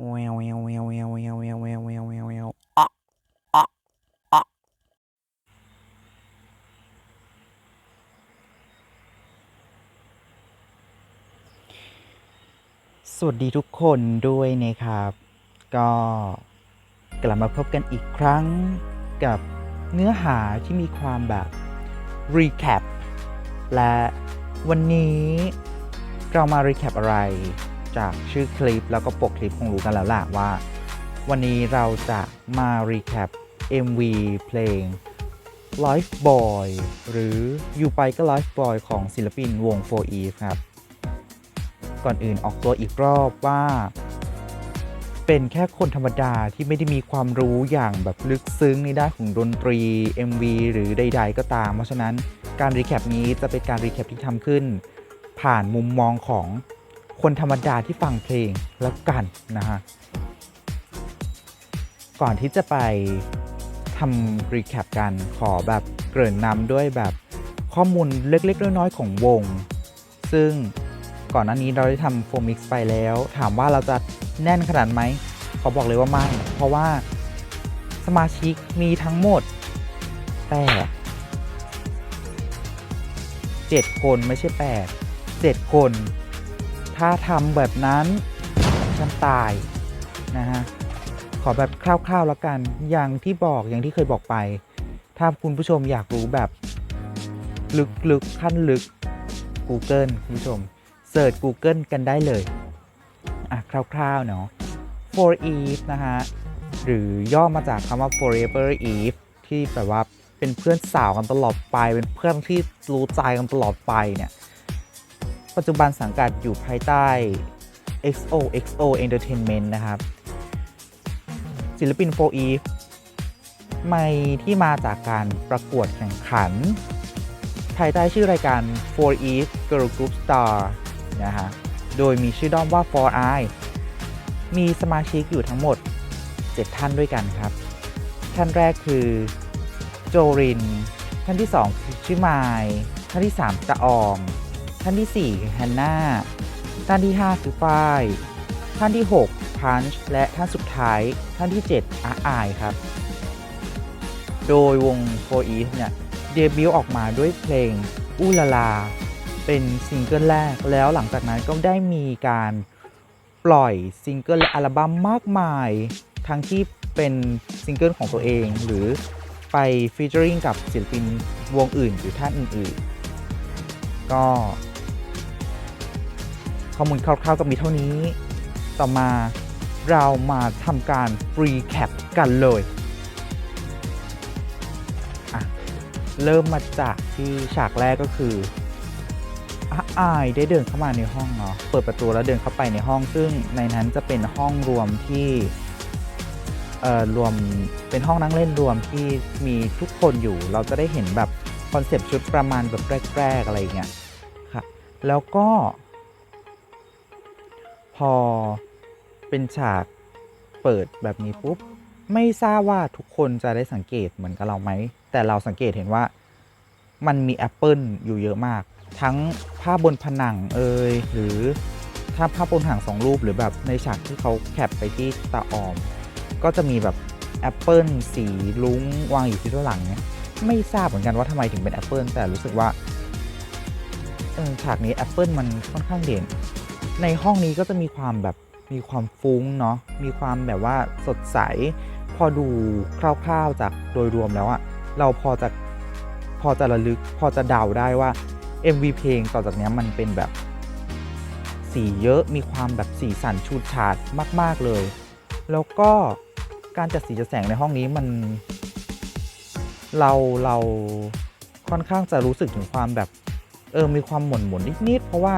แววแววแววแววแววแววแววแววแววแววอะอะอะสวัสดีทุกคนด้วยนะครับ ก็กลับมาพบกันอีกครั้งกับเนื้อหาที่มีความแบบ recap และวันนี้เรามา recap อะไร จากชื่อคลิปแล้วก็ปกคลิปคงรู้กันแล้วล่ะว่า วันนี้เราจะมา recap MV เพลง Life Boy หรืออยู่ไปก็ Life Boy ของศิลปินวง4 Eve ครับ ก่อนอื่นออกตัวอีกรอบว่า เป็นแค่คนธรรมดาที่ไม่ได้มีความรู้อย่างแบบลึกซึ้งในด้านของดนตรี MV หรือใด ๆ ก็ตาม เพราะฉะนั้นการรีแคปนี้จะเป็นการรีแคปที่ทำขึ้น ผ่านมุมมองของ คนธรรมดาที่ฟังเพลงแล้วกันนะฮะ ก่อนที่จะไปทำรีแคปกันขอแบบเกริ่นนำด้วยแบบข้อมูลเล็กๆ น้อยๆ ของวง ซึ่งก่อนหน้านี้เราได้ทำโฟมิกซ์ไปแล้ว ถามว่าเราจะแน่นขนาดไหมขอบอกเลยว่าไม่ เพราะว่าสมาชิกมีทั้งหมดแปดเจ็ดคนไม่ใช่แปดเจ็ดคน ถ้าทำแบบนั้นฉันตายนะฮะขอแบบคร่าวๆแล้วกัน อย่างที่บอกอย่างที่เคยบอกไป ถ้าคุณผู้ชมอยากรู้แบบลึกๆขั้นลึก Google คุณผู้ชมเสิร์ช Google กันได้เลย อะ คร่าวๆ เนาะ for Eve นะฮะ หรือย่อมาจากคำว่า forever Eve ที่แปลว่าเป็นเพื่อนสาวกันตลอดไป เป็นเพื่อนที่รู้ใจกันตลอดไปเนี่ย ปัจจุบันสังกัดอยู่ภายใต้ XOXO Entertainment นะครับ ศิลปิน 4E ไม่ที่มาจากการประกวดแข่งขัน ภายใต้ชื่อรายการ4 Eve Girl Group Star นะฮะ โดยมีชื่อด้อมว่า4 Eye มีสมาชิกอยู่ทั้งหมด 7 ท่านด้วยกันครับ ท่านแรกคือโจริน ท่านที่ 2 คือชื่อไมายท่านที่3ตะออม ท่านที่ 4 คือแฮนนาท่านที่ 5 คือฝ้าย ท่านที่ 6 พันช์ และท่านสุดท้าย ท่านที่ 7อาอายครับ โดยวง4 Eve เนี่ย เดบิวต์ออกมาด้วยเพลงอูลาลา เป็นซิงเกิลแรก แล้วหลังจากนั้นก็ได้มีการปล่อยซิงเกิลและอัลบั้มมากมาย ทั้งที่เป็นซิงเกิลของตัวเอง หรือไปฟีเจอริงกับศิลปินวงอื่นหรือท่านอื่นๆ ก็ ข้อมูลคร่าวๆก็มีเท่านี้ ต่อมาเรามาทำการรีแคปกันเลยอะเริ่มมาจากที่ฉากแรกก็คืออาอายได้เดินเข้ามาในห้องเนาะเปิดประตูแล้วเดินเข้าไปในห้อง ซึ่งในนั้นจะเป็นห้องรวมที่เอ่อรวมเป็นห้องนั่งเล่นรวมที่มีทุกคนอยู่ เราจะได้เห็นแบบคอนเซปต์ชุดประมาณแบบแรกๆอะไรเงี้ยค่ะ แล้วก็ อเป็นฉากเปิดแบบนี้ปุ๊บไม่ทราบว่าทุกคนจะได้สังเกตเหมือนกับเราไหม แต่เราสังเกตเห็นว่ามันมีแอปเปิลอยู่เยอะมาก ทั้งภาพบนผนังเอยหรือถ้าภาพบนผนังสองรูปหรือแบบในฉากที่เขาแคปไปที่ตาออม ก็จะมีแบบแอปเปิลสีลุ้งวางอยู่ที่ด้านหลังเนี่ยไม่ทราบเหมือนกันว่าทำไมถึงเป็นแอปเปิลแต่รู้สึกว่าฉากนี้แอปเปิลมันค่อนข้างเด่น ในห้องนี้ก็จะมีความแบบมีความฟุ้งเนาะมีความแบบว่าสดใส พอดูคร่าวๆจากโดยรวมแล้วอะเราพอจะพอจะระลึกพอจะเดาได้ว่า MV เพลงต่อจากนี้มันเป็นแบบสีเยอะมีความแบบสีสันชูดฉาดมาก ๆเลย แล้วก็การจัดสีจัดแสงในห้องนี้มัน เราเราค่อนข้างจะรู้สึกถึงความแบบ เออมีความหม่นหม่นๆนิด ๆ เพราะว่า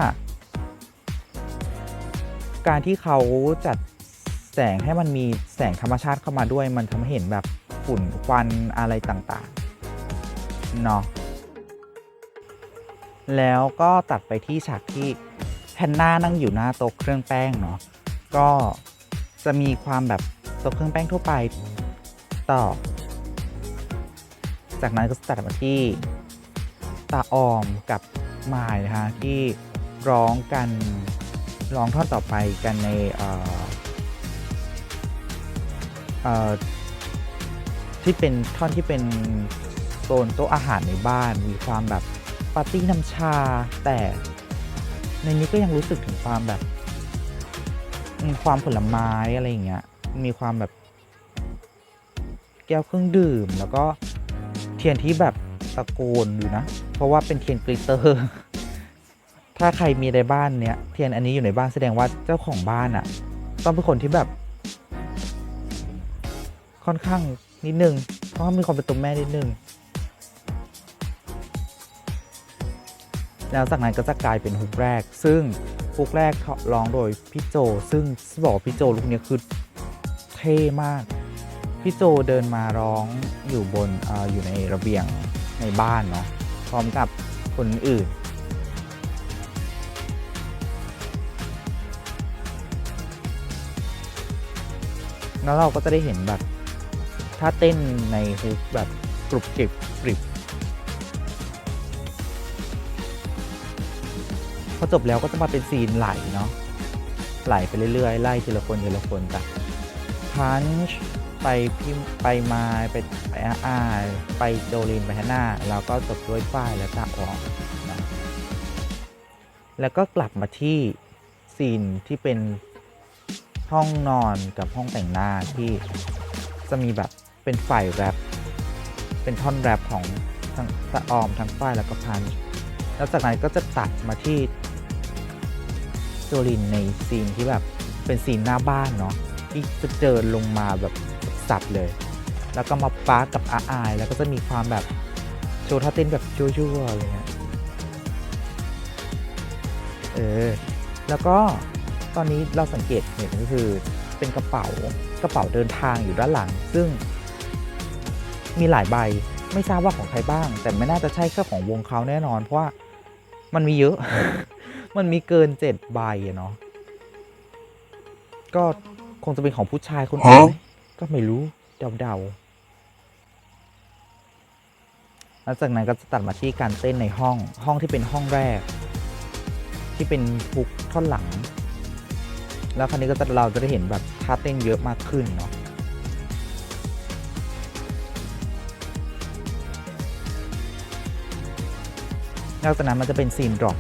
การที่เขาจัดแสงให้มันมีแสงธรรมชาติเข้ามาด้วย มันทำให้เห็นแบบฝุ่นควันอะไรต่างๆเนาะแล้วก็ตัดไปที่ฉากที่แพนน่านั่งอยู่หน้าโต๊ะเครื่องแป้งเนาะก็จะมีความแบบโต๊ะเครื่องแป้งทั่วไปต่อ จากนั้นก็ตัดมาที่ตาออมกับมายนะฮะที่ร้องกัน ร้องท่อนต่อไปกันในที่เป็นท่อนที่เป็นโซนโต๊ะอาหารในบ้านมีความแบบปาร์ตี้น้ำชา แต่ในนี้ก็ยังรู้สึกถึงความแบบความผลไม้อะไรอย่างเงี้ยมีความแบบ แก้วเครื่องดื่ม แล้วก็เทียนที่แบบตะโกนอยู่นะ เพราะว่าเป็นเทียนกลิตเตอร์ ถ้าใครมีในบ้านเนี้ยเทียนอันนี้อยู่ในบ้านแสดงว่าเจ้าของบ้านอะ่ะ ต้องเป็นคนที่แบบ ค่อนข้างนิดนึงเพราะว่ามีความเป็นตัวแม่นิดนึงแล้วจากนั้นก็จะกลายเป็นฮุกแรก ซึ่งฮุกแรกร้องโดยพี่โจ ซึ่งบอกพี่โจลูกเนี้ยคือเท่มาก พี่โจเดินมาร้องอยู่บนเอออยู่ในระเบียงในบ้านเนาะพร้อมกับคนอื่น แล้วเราก็จะได้เห็นแบบท่าเต้นในฮุกแบบกรุบกริบกริบพอจบแล้วก็จะมาเป็นซีนไหลเนาะไหลไปเรื่อยๆ ไล่ทีละคนทีละคนจากพันช์ไปพิมไปมาไปไปอาอาไปโจลินไปฮาน่าแล้วก็จบด้วยฝ้ายและตาออกนะแล้วก็กลับมาที่ซีนที่เป็น ห้องนอนกับห้องแต่งหน้าที่จะมีแบบเป็นฝ่ายแรปเป็นท่อนแรปของทั้งตะออมทั้งฝ้ายแล้วก็พันแล้วจากนั้นก็จะตัดมาที่โจลินในซีนที่แบบเป็นซีนหน้าบ้านเนาะที่จะเดินลงมาแบบสับเลย แล้วก็มาป้ากับอาอาย แล้วก็จะมีความแบบโชว์ท่าเต้นแบบยั่วๆอะไรเงี้ยเออ แล้วก็ ตอนนี้เราสังเกตเห็นก็คือเป็นกระเป๋ากระเป๋าเดินทางอยู่ด้านหลัง ซึ่งมีหลายใบไม่ทราบว่าของใครบ้าง แต่ไม่น่าจะใช่แค่ของวงเขาแน่นอน เพราะว่ามันมีเยอะ มันมีเกินเจ็ดใบอะเนาะก็คงจะเป็นของผู้ชายคนอื่นก็ไม่รู้เดาๆแล้วจากนั้นก็จะตัดมาที่การเต้นในห้องห้องที่เป็นห้องแรก ที่เป็นทุกท่อนหลัง แล้วคราวนี้ก็จะเราจะได้เห็นแบบท่าเต้นเยอะมากขึ้นเนาะนอกจากนั้นมันจะเป็นซีนดรอป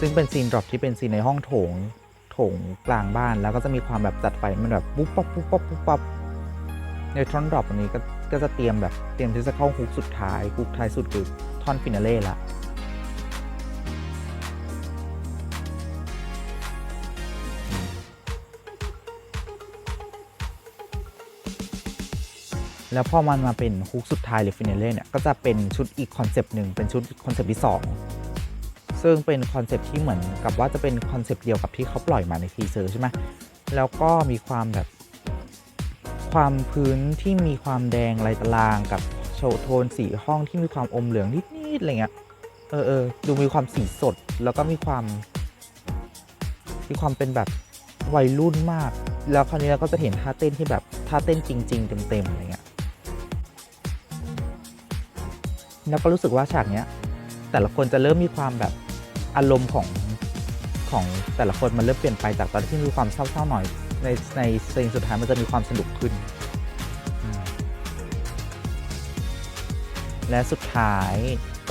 ซึ่งเป็นซีนดรอปที่เป็นซีนในห้องโถงโถงกลางบ้านแล้วก็จะมีความแบบจัดไฟมันแบบปุ๊บปั๊บปุ๊บปั๊บปุ๊บปั๊บในท่อนดรอปอันนี้ก็ก็จะเตรียมแบบเตรียมที่จะเข้าฮุกสุดท้ายฮุกท้ายสุดคือท่อนฟินาเล่ละ แล้วพอมันมาเป็นฮุกสุดท้ายหรือฟินาเล่เนี่ยก็จะเป็นชุดอีกคอนเซปต์หนึ่งเป็นชุดคอนเซปต์ที่ 2 ซึ่งเป็นคอนเซปต์ที่เหมือนกับว่าจะเป็นคอนเซปต์เดียวกับที่เขาปล่อยมาในทีเซอร์ใช่ไหมแล้วก็มีความแบบ ความพื้นที่มีความแดงลายตารางกับโชโทนสีห้องที่มีความอมเหลืองนิดๆอะไรเงี้ยเออเออดูมีความสีสดแล้วก็มีความมีความเป็นแบบวัยรุ่นมาก แล้วคราวนี้เราก็จะเห็นท่าเต้นที่แบบท่าเต้นจริง ๆ เต็มๆอะไรเงี้ย แล้วก็รู้สึกว่าฉากเนี้ย แต่ละคนจะเริ่มมีความแบบอารมณ์ของของแต่ละคนมันเริ่มเปลี่ยนไปจากตอนที่มีความเศร้าๆหน่อย ในในซีนสุดท้ายมันจะมีความสนุกขึ้น และสุดท้าย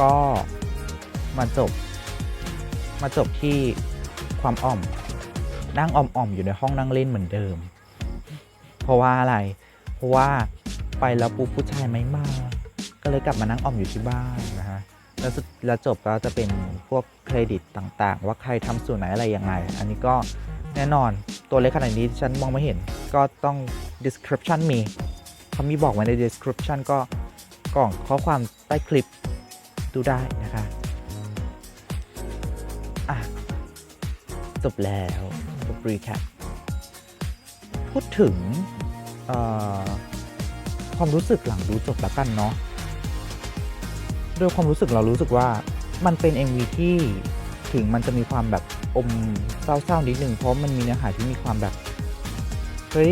ก็มาจบมาจบที่ความอ่อม นั่งอ่อมๆอยู่ในห้องนั่งเล่นเหมือนเดิม เพราะว่าอะไร เพราะว่าไปแล้วปุ๊บผู้ชายไม่มา ก็เลยกลับมานั่งออมอยู่ที่บ้านนะฮะแล้วสุดแล้วจบก็จะเป็นพวกเครดิตต่างๆ ว่าใครทำส่วนไหนอะไรยังไง อันนี้ก็แน่นอนตัวเล็กขนาดนี้ฉันมองไม่เห็นก็ต้อง description มีเขามีบอกไว้ใน description ก็กล่องข้อความใต้คลิปดูได้นะคะอะจบแล้วจบ recap พูดถึงความรู้สึกหลังดูจบแล้วกันเนาะ โดยความรู้สึกเรารู้สึกว่ามันเป็น MV ที่ถึงมันจะมีความแบบอมเศร้าๆนิดนึงเพราะมันมีเนื้อหาที่มีความแบบเฮ้ย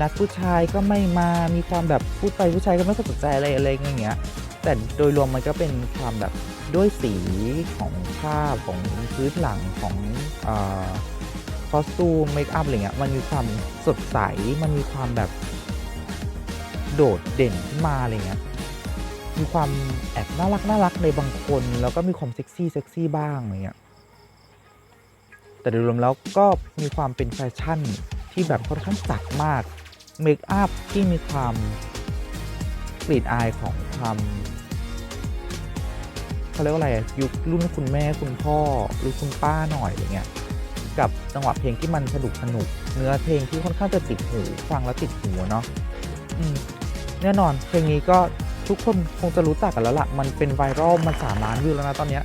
นัดผู้ชายก็ไม่มามีความแบบพูดไปผู้ชายก็ไม่ค่อยสนใจอะไรอะไรอย่างเงี้ยแต่โดยรวมมันก็เป็นความแบบด้วยสีของภาพของพื้นหลังของคอสตูมเมคอัพอะไรเงี้ยมันมีความสดใสมันมีความแบบโดดเด่นขึ้นมาอะไรเงี้ย มีความแอบน่ารักน่ารักในบางคน แล้วก็มีความเซ็กซี่เซ็กซี่บ้างอะไรเงี้ยแต่โดยรวมแล้วก็มีความเป็นแฟชั่นที่แบบค่อนข้างจัดมากเมคอัพที่มีความกลิ่นอายของความเขาเรียกว่าอะไรยุครุ่นคุณแม่คุณพ่อหรือคุณป้าหน่อยอะไรเงี้ยกับจังหวะเพลงที่มันสนุกสนุก เนื้อเพลงที่ค่อนข้างจะติดหูฟังแล้วติดหูเนาะแน่นอนเพลงนี้ก็ ทุกคนคงจะรู้จักกันแล้วล่ะ มันเป็นไวรัลมันสามล้านวิวแล้วนะตอนเนี้ย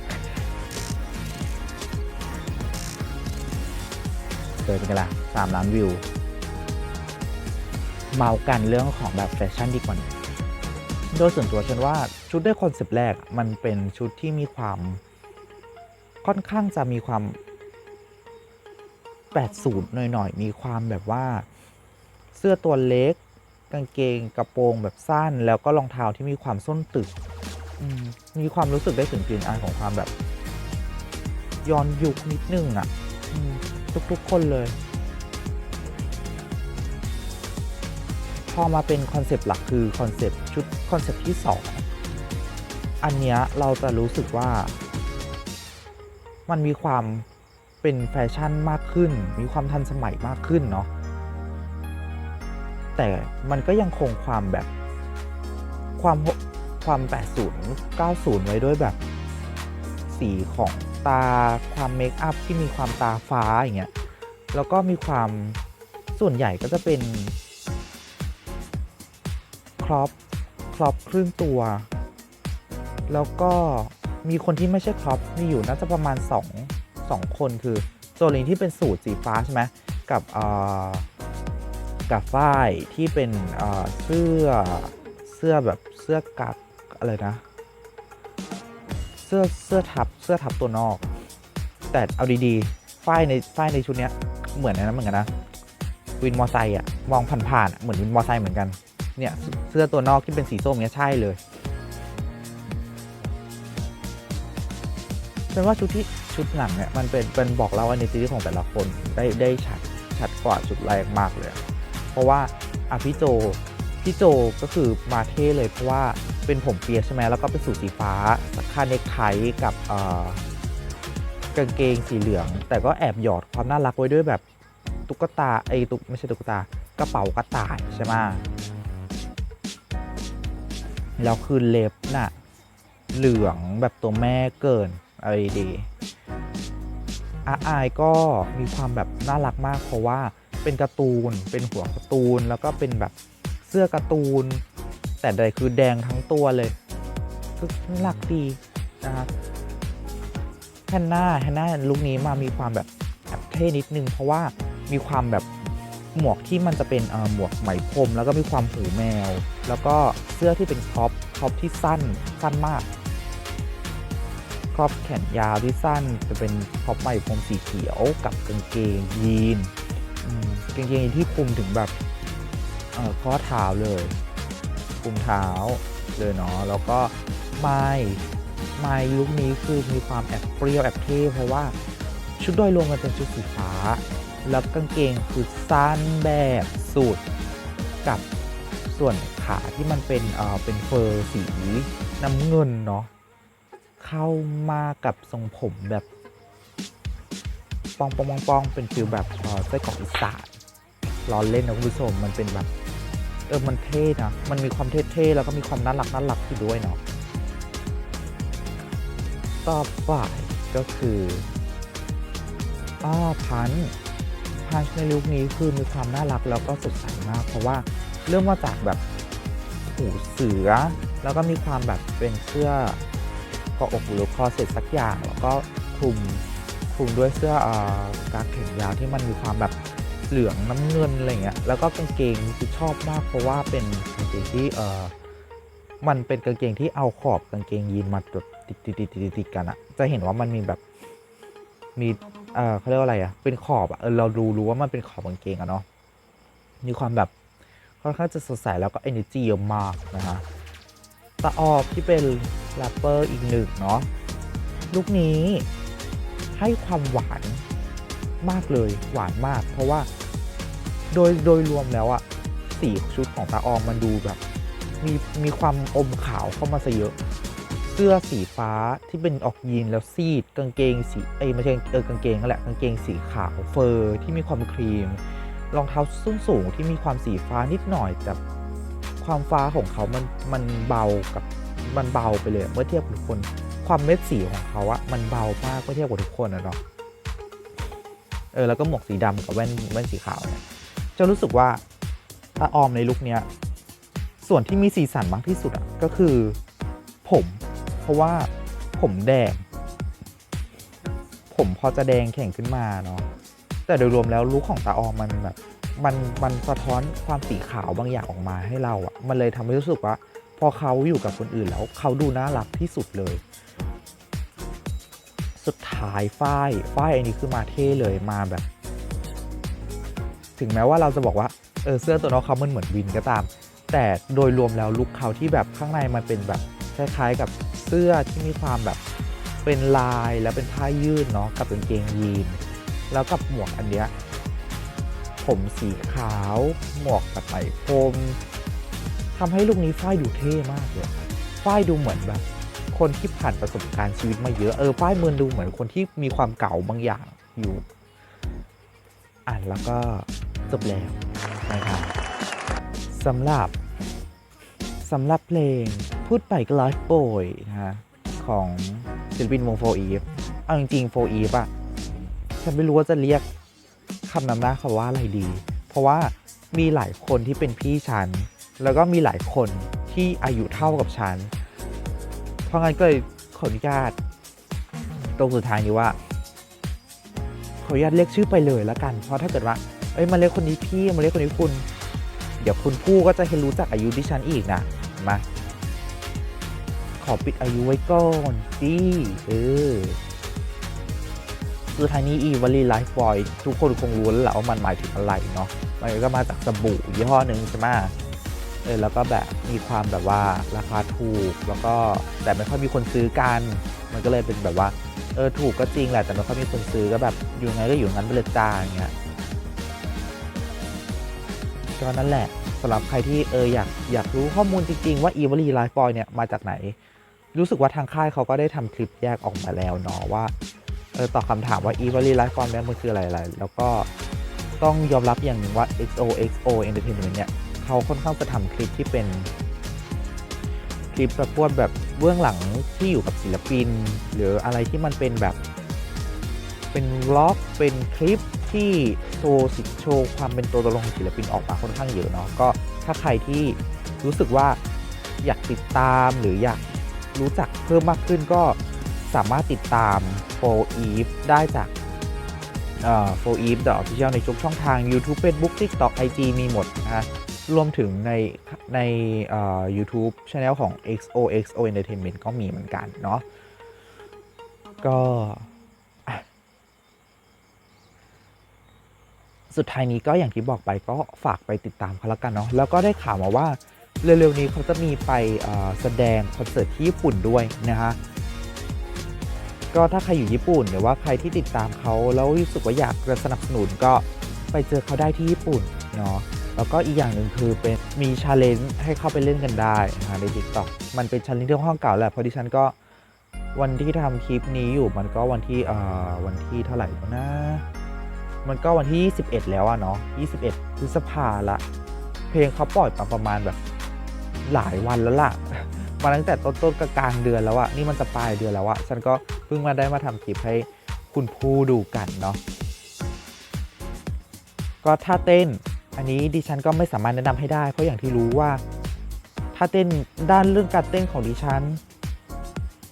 เคยเป็นไงล่ะสามล้านวิว เมากันเรื่องของแบบแฟชั่นดีกว่านี้โดยส่วนตัวฉันว่าชุดด้วยคอนเซปต์แรกมันเป็นชุดที่มีความค่อนข้างจะมีความ80หน่อยๆ มีความแบบว่า เสื้อตัวเล็ก กางเกงกระโปรงแบบสั้น แล้วก็รองเท้าที่มีความส้นตึกอืมมีความรู้สึกได้ถึงกลิ่นอายของความแบบ ย้อนยุคนิดนึงอะ่ะอืมทุกๆคนเลย พอมาเป็นคอนเซปต์หลักคือคอนเซปต์ชุดคอนเซปต์ที่2อันเนี้ยเราจะรู้สึกว่า มันมีความเป็นแฟชั่นมากขึ้น มีความทันสมัยมากขึ้นเนาะ แต่มันก็ยังคงความแบบความความ 80 90 ไว้ด้วยแบบสีของตาความเมคอัพที่มีความตาฟ้าอย่างเงี้ยแล้วก็มีความส่วนใหญ่ก็จะเป็นครอปครอปครึ่งตัว แล้วก็มีคนที่ไม่ใช่ครอปมีอยู่น่าจะประมาณ 2 2 คนคือโจลินที่เป็นสูตรสีฟ้าใช่ไหมกับเอ่อ กับฝ้ายที่เป็นเสื้อเสื้อแบบเสื้อกักอะไรนะ เสื้อเสื้อทับเสื้อทับตัวนอก แต่เอาดีๆฝ้ายในฝ้ายในชุดเนี้ยเหมือนนะเหมือนกันนะวินมอไซค์อะมองผ่านๆเหมือนวินมอไซค์เหมือนกันเนี่ยเสื้อตัวนอกที่เป็นสีส้มเนี้ยใช่เลยเป็นว่าชุดที่ชุดหลังเนี่ยมันเป็นเป็นบอกเล่าอันในซีรีส์ของแต่ละคนได้ได้ชัดชัดกว่าชุดแรกมากเลย เพราะว่าอะพี่โจพี่โจก็คือมาเท่เลยเพราะว่าเป็นผมเปียใช่ไหมแล้วก็เป็นสูทสีฟ้าสักคาเนคไทกับเอ่อกางเกงสีเหลือง แต่ก็แอบหยอดความน่ารักไว้ด้วยแบบตุ๊กตาไอ้ตุ๊กไม่ใช่ตุ๊กตากระเป๋ากระต่ายใช่ไหมแล้วคือเล็บน่ะเหลืองแบบตัวแม่เกินอะไรดีอาอายก็มีความแบบน่ารักมากเพราะว่า เป็นการ์ตูน เป็นหัวการ์ตูน แล้วก็เป็นแบบเสื้อการ์ตูน แต่ใดคือแดงทั้งตัวเลยคือน่ารักดีนะครับแฮนนาแฮนนาลุคนี้มามีความแบบแอบเท่นิดนึง เพราะว่ามีความแบบหมวกที่มันจะเป็นหมวกไหมพรมแล้วก็มีความหูแมว แล้วก็เสื้อที่เป็นครอปครอปที่สั้นสั้นมากครอปแขนยาวที่สั้นจะเป็นครอปไหมพรมสีเขียวกับกางเกงยีน กางเกงที่คุมถึงแบบเออข้อเท้าเลย คุมเท้าเลยเนาะแล้วก็ไม้ไม้ลุคนี้คือมีความแอบเปรี้ยวแอบเท่เพราะว่าชุดโดยรวมมันเป็นชุดสีฟ้า แล้วกางเกงคือสั้นแบบสุดกับส่วนขาที่มันเป็นเอ่อเป็นเฟอร์สีน้ำเงินเนาะเข้ามากับทรงผมแบบ ปองปองปองปองเป็นฟิลแบบเอ่อไส้กรอกอีสานล้อนเล่นนะคุณผู้ชมมันเป็นแบบเออมันเท่นะมันมีความเท่ๆแล้วก็มีความน่ารักน่ารักอยู่ด้วยเนาะต่อไปก็คืออ้อพันพันในลุคนี้คือมีความน่ารักแล้วก็สดใสมาก เพราะว่าเริ่มมาจากแบบหูเสือ แล้วก็มีความแบบเป็นเสื้อก็อกหรือคอเสร็จสักอย่างแล้วก็คลุม ลุมด้วยเสื้ออ่อกางเขนยาวที่มันมีความแบบเหลืองน้ำเงินอะไรเงี้ยแล้วก็กางเกงที่ชอบมากเพราะว่าเป็นกางเกงที่เออมันเป็นกางเกงที่เอาขอบกางเกงยีนมาติดติดติดติดติดกันอะจะเห็นว่ามันมีแบบมีเออเขาเรียกว่าอะไรอะเป็นขอบอะเออเรารู้รู้ว่ามันเป็นขอบกางเกงอะเนาะมีความแบบค่อนข้างจะสดใสแล้วก็ energy เยอะมากนะฮะตาออกที่เป็นแรปเปอร์อีกหนึ่งเนาะลูกนี้ ให้ความหวานมากเลยหวานมาก เพราะว่าโดยโดยรวมแล้วอะสีชุดของตาออมมันดูแบบ มีมีความอมขาวเข้ามาซะเยอะ เสื้อสีฟ้าที่เป็นออกยีนแล้วซีด กางเกงสีเอ้ไม่ใช่เออกางเกงนั่นแหละกางเกงสีขาวเฟอร์ที่มีความครีมรองเท้าส้นสูงที่มีความสีฟ้านิดหน่อยแต่ความฟ้าของเขามันมันเบากับมันเบาไปเลยเมื่อเทียบกับคน ความเม็ดสีของเขาอะมันเบามากเมื่อเทียบกับทุกคนอะเนาะเออแล้วก็หมวกสีดำกับแว่นแว่นสีขาวเนี่ยจะรู้สึกว่าตาออมในลุคเนี้ยส่วนที่มีสีสันมากที่สุดอะก็คือ ผม เพราะว่าผมแดง ผมพอจะแดงแข่งขึ้นมาเนาะแต่โดยรวมแล้วลุคของตาออมมันแบบมันมันสะท้อนความสีขาวบางอย่างออกมาให้เราอะมันเลยทำให้รู้สึกว่า พอเขาอยู่กับคนอื่นแล้วเขาดูน่ารักที่สุดเลย สุดท้ายฝ้ายฝ้ายอันนี้คือมาเท่เลยมาแบบ ถึงแม้ว่าเราจะบอกว่าเออเสื้อตัวน้องเขามันเหมือนวินก็ตาม แต่โดยรวมแล้วลุคเขาที่แบบข้างในมันเป็นแบบคล้ายๆกับเสื้อที่มีความแบบเป็นลายแล้วเป็นผ้ายืดเนาะกับกางเกงยีน แล้วกับหมวกอันเนี้ยผมสีขาว หมวกแบบไหมพรม ทำให้ลุคนี้ฝ้ายดูเท่มากเลยฝ้ายดูเหมือนแบบ คนที่ผ่านประสบการณ์ชีวิตมาเยอะ เออฝ้ายเมือนดูเหมือนคนที่มีความเก่าบางอย่างอยู่ อ่านแล้วก็จบแล้วนะครับสำหรับสำหรับเพลงพูดไปก็ไลฟ์โบยนะฮะของศิลปินวงโฟอีฟเอาจริงๆโฟอีฟอะฉันไม่รู้ว่าจะเรียกคำนำหน้าเขาว่าอะไรดี เพราะว่ามีหลายคนที่เป็นพี่ฉัน แล้วก็มีหลายคนที่อายุเท่ากับฉัน เพราะงั้นก็เลยขออนุญาตตรงสุดท้ายนี้ว่า ขออนุญาตเรียกชื่อไปเลยล้วกัน เพราะถ้าเกิดว่า เอ้ยมาเรียกคนนี้พี่มาเรียกคนนี้คุณ เดี๋ยวคุณผู้ก็จะเห็นรู้จักอายุดิฉันอีกนะ มา ขอปิดอายุไว้ก่อนสิเออสุดท้ายนี้อีวอลีไลฟ์บอยทุกคนคงรู้แล้วแหละว่ามันหมายถึงอะไรเนาะ มันก็มาจากสบู่ยี่ห้อหนึ่งใช่ไหม เออแล้วก็แบบมีความแบบว่าราคาถูกแล้วก็แต่ไม่ค่อยมีคนซื้อกัน มันก็เลยเป็นแบบว่าเออถูกก็จริงแหละแต่ไม่ค่อยมีคนซื้อก็แบบอยู่ไงก็อยู่งั้นไปเลยจ้าอย่างเงี้ยก็นั่นแหละสำหรับใครที่เอออยากอยากรู้ข้อมูลจริง ๆ ว่า e v o l y Life Boy เนี่ยมาจากไหน รู้สึกว่าทางค่ายเขาก็ได้ทำคลิปแยกออกมาแล้วเนาะว่าเออตอบคำถามว่า e v o l y Life Boy เนี่ยมันคืออะไรๆแล้วก็ต้องยอมรับอย่างหนึ่งว่า XOXO Entertainment เนี่ย เขาค่อนข้างจะทำคลิปที่เป็นคลิปประพวดแบบเบื้องหลังที่อยู่กับศิลปิน หรืออะไรที่มันเป็นแบบเป็นล็อกเป็นคลิปที่โชว์สิโชว์ความเป็นตัวตนของศิลปินออกมาค่อนข้างเยอะเนาะก็ถ้าใครที่รู้สึกว่าอยากติดตามหรืออยากรู้จักเพิ่มมากขึ้นก็สามารถติดตามโฟอีฟได้จากโฟอีฟเดอะออฟฟิเชียลในทุกช่องทาง YouTube Facebook TikTok IG มีหมดนะฮะ รวมถึงในในเอ่อ YouTube Channel ของ XOXO Entertainment ก็มีเหมือนกันเนาะก็สุดท้ายนี้ก็อย่างที่บอกไปก็ฝากไปติดตามเขาแล้วกันเนาะแล้วก็ได้ข่าวมาว่าเร็วๆนี้เขาจะมีไปแสดงคอนเสิร์ตที่ญี่ปุ่นด้วยนะฮะก็ถ้าใครอยู่ญี่ปุ่นหรือว่าใครที่ติดตามเขาแล้วรู้สึกว่าอยากจะสนับสนุนก็ไปเจอเขาได้ที่ญี่ปุ่นเนาะ แล้วก็อีกอย่างหนึ่งคือเป็นมีชาเลนจ์ให้เข้าไปเล่นกันได้นะใน TikTok มันเป็นชาเลนจ์ที่ห้องเก่าแหละเพราะดิฉันก็วันที่ทำคลิปนี้อยู่มันก็วันที่เอ่อวันที่เท่าไหร่แล้วนะ มันก็วันที่ 21 แล้วอะเนาะ21 พฤษภาละ เพลงเขาปล่อยมาประมาณแบบหลายวันแล้วล่ะ มาตั้งแต่ต้นๆกลางเดือนแล้วอะนี่มันจะปลายเดือนแล้วอะฉันก็เพิ่งมาได้มาทำคลิปให้คุณผู้ดูกันเนาะก็ท่าเต้น อันนี้ดิฉันก็ไม่สามารถแนะนำให้ได้ เพราะอย่างที่รู้ว่าท่าเต้นด้านเรื่องการเต้นของดิฉัน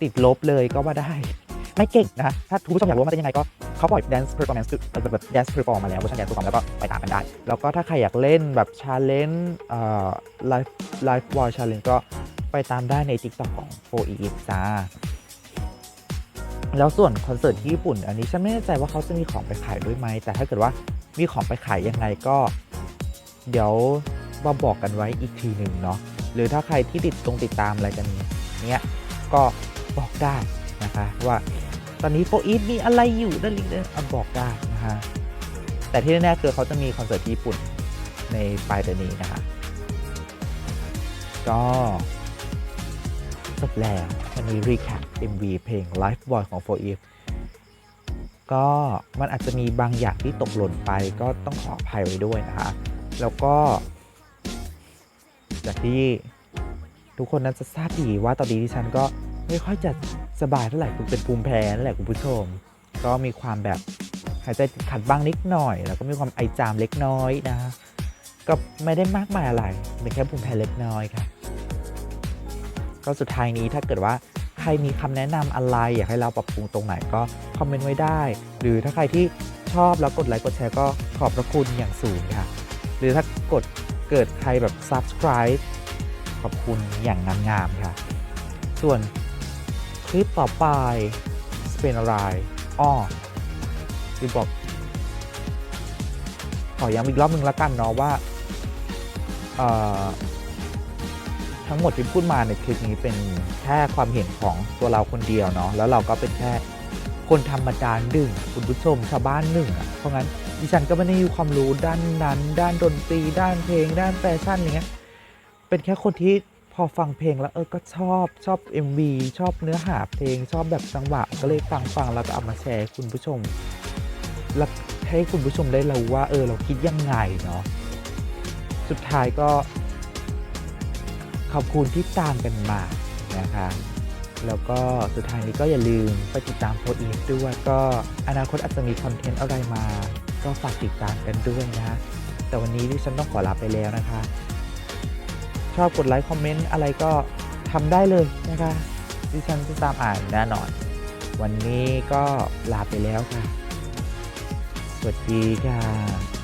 ติดลบเลยก็ว่าได้ ไม่เก่งนะ ถ้าทุกผู้ชมอยากรู้ว่ามันเป็นยังไงก็เขาปล่อย dance performance คือแบบ dance perform มาแล้วเวอร์ชัน dance perform แล้วก็ไปตามกันได้ แล้วก็ถ้าใครอยากเล่นแบบ challenge เอ่อ live live boy challenge ก็ไปตามได้ใน TikTok ของ 4 e จ้าแล้วส่วนคอนเสิร์ตที่ญี่ปุ่น อันนี้ฉันไม่แน่ใจว่าเขาจะมีของไปขายด้วยไหม แต่ถ้าเกิดว่ามีของไปขายยังไงก็ เดี๋ยวมาบอกกันไว้อีกทีหนึ่งเนาะหรือถ้าใครที่ติดตรงติดตามอะไรกันเนี้ยก็บอกได้นะคะว่าตอนนี้โฟอีฟมีอะไรอยู่นั่นลิงก์เอาบอกได้นะฮะแต่ที่แน่ๆคือเขาจะมีคอนเสิร์ตที่ญี่ปุ่นในปลายเดือนนี้นะคะก็จบแล้ววันนี้รีแคป MV เพลง Life Boy ของ4 e v ก็มันอาจจะมีบางอย่างที่ตกหล่นไปก็ต้องขออภัยไว้ด้วยนะคะ แล้วก็ จากที่ทุกคนนั้นจะทราบดีว่าตอนนี้ที่ฉันก็ไม่ค่อยจะสบายเท่าไหร่คือเป็นภูมิแพ้นั่นแหละคุณผู้ชม ก็มีความแบบหายใจขัดบ้างนิดหน่อย แล้วก็มีความไอจามเล็กน้อยนะก็ไม่ได้มากมายอะไรเป็นแค่ภูมิแพ้เล็กน้อยค่ะ ก็สุดท้ายนี้ถ้าเกิดว่าใครมีคำแนะนำอะไร อยากให้เราปรับปรุงตรงไหนก็คอมเมนต์ไว้ได้ หรือถ้าใครที่ชอบแล้วกดไลค์กดแชร์ก็ขอบพระคุณอย่างสูงค่ะ หรือถ้ากดเกิดใครแบบ subscribe ขอบคุณอย่างงามๆค่ะ ส่วนคลิปต่อไปจะเป็นอะไรอ้อรีบบอกขอย้ำอีกรอบหนึ่งละกันเนาะว่าทั้งหมดที่พูดมาในคลิปนี้เป็นแค่ความเห็นของตัวเราคนเดียวเนาะแล้วเราก็เป็นแค่คนธรรมดาหนึ่งคุณผู้ชมชาวบ้านหนึ่งเพราะงั้น ดิฉันก็ไม่ได้มีความรู้ด้านนั้น ด้านดนตรีด้านเพลง ด้านแฟชั่นอะไรเงี้ยเป็นแค่คนที่พอฟังเพลงแล้วเออก็ชอบชอบ MV ชอบเนื้อหาเพลงชอบแบบจังหวะ ก็เลยฟังฟังแล้วก็เอามาแชร์คุณผู้ชม แล้วให้คุณผู้ชมได้รู้ว่า เออเราคิดยังไงเนาะสุดท้ายก็ ขอบคุณที่ตามกันมานะคะแล้วก็สุดท้ายนี้ก็อย่าลืมไปติดตามโพสอีฟด้วยก็อนาคตอาจจะมีคอนเทนต์อะไรมา ก็ฝากติดตามกันด้วยนะแต่วันนี้ดิฉันต้องขอลาไปแล้วนะคะ ชอบกดไลค์คอมเมนต์อะไรก็ทำได้เลยนะคะดิฉันจะตามอ่านแน่นอน วันนี้ก็ลาไปแล้วค่ะ สวัสดีค่ะ